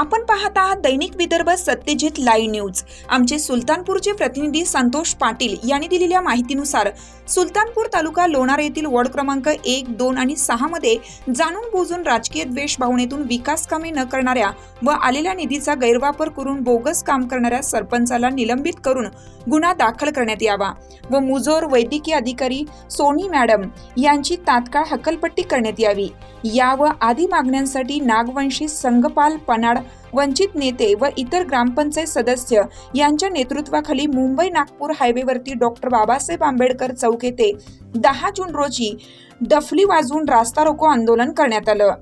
आपण पाहत आहात दैनिक विदर्भ सत्यजित लाईव्ह न्यूज. आमचे सुलतानपूरचे प्रतिनिधी संतोष पाटील यांनी दिलेल्या माहितीनुसार सुलतानपूर तालुका लोणार येथील वॉर्ड क्रमांक एक दोन आणि सहा मध्ये जाणून बुजून राजकीय द्वेष भावनेतून विकास कामे न करणाऱ्या व आलेल्या निधीचा गैरवापर करून बोगस काम करणाऱ्या सरपंचाला निलंबित करून गुन्हा दाखल करण्यात यावा व मुजोर वैद्यकीय अधिकारी सोनी मॅडम यांची तात्काळ हकलपट्टी करण्यात यावी. या व आदी मागण्यांसाठी नागवंशी संघपाल पनाड वंचित नेते व इतर ग्रामपंचायत सदस्य यांच्या नेतृत्वाखाली मुंबई नागपूर हायवेवरती डॉक्टर बाबासाहेब आंबेडकर चौक येथे दहा जून रोजी डफली वाजवून रास्ता रोको आंदोलन करण्यात आलं.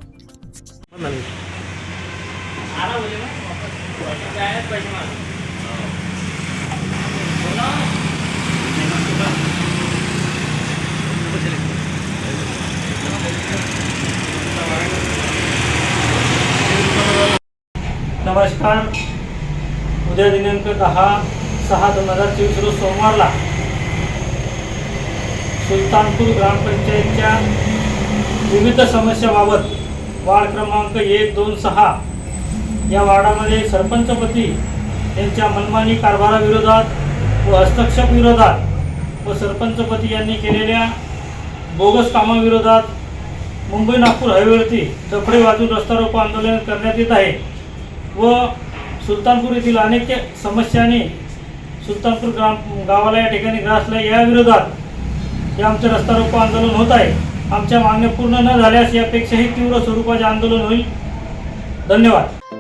नमस्कार. उद्या दिनांक दहा सहा दोन हजार चोवीस रोज सोमवारला सुलतानपूर ग्रामपंचायतच्या विविध समस्याबाबत वार्ड क्रमांक एक दोन सहा या वार्डामध्ये सरपंचपती यांच्या मनमानी कारभाराविरोधात व हस्तक्षेप विरोधात व सरपंचपती यांनी केलेल्या बोगस कामाविरोधात मुंबई नागपूर हायवेवरती कपडे वाजून रस्ता रोको आंदोलन करण्यात येत आहे. व सुलतानपूर येथील अनेक समस्यांनी सुलतानपूर ग्राम गावाला या ठिकाणी ग्रासला या विरोधात हे आमचं रस्ता रोको आंदोलन होत आहे. आमच्या मागण्या पूर्ण न झाल्यास यापेक्षाही तीव्र स्वरूपाचे आंदोलन होईल. धन्यवाद.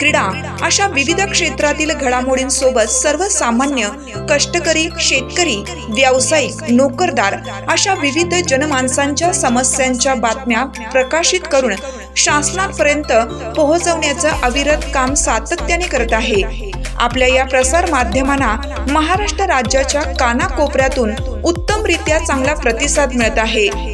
क्रीडा अशा विविध क्षेत्रातील घडामोडींसोबत सर्वसामान्य कष्टकरी शेतकरी व्यावसायिक नोकरदार अशा विविध जनमानसांच्या समस्यांच्या बातम्या प्रकाशित करून शासनापर्यंत पोहोचवण्याचं अविरत काम सातत्याने करत आहे. आपल्या या प्रसार माध्यमांना महाराष्ट्र राज्याच्या कानाकोपऱ्यातून उत्तमरित्या चांगला प्रतिसाद मिळत आहे.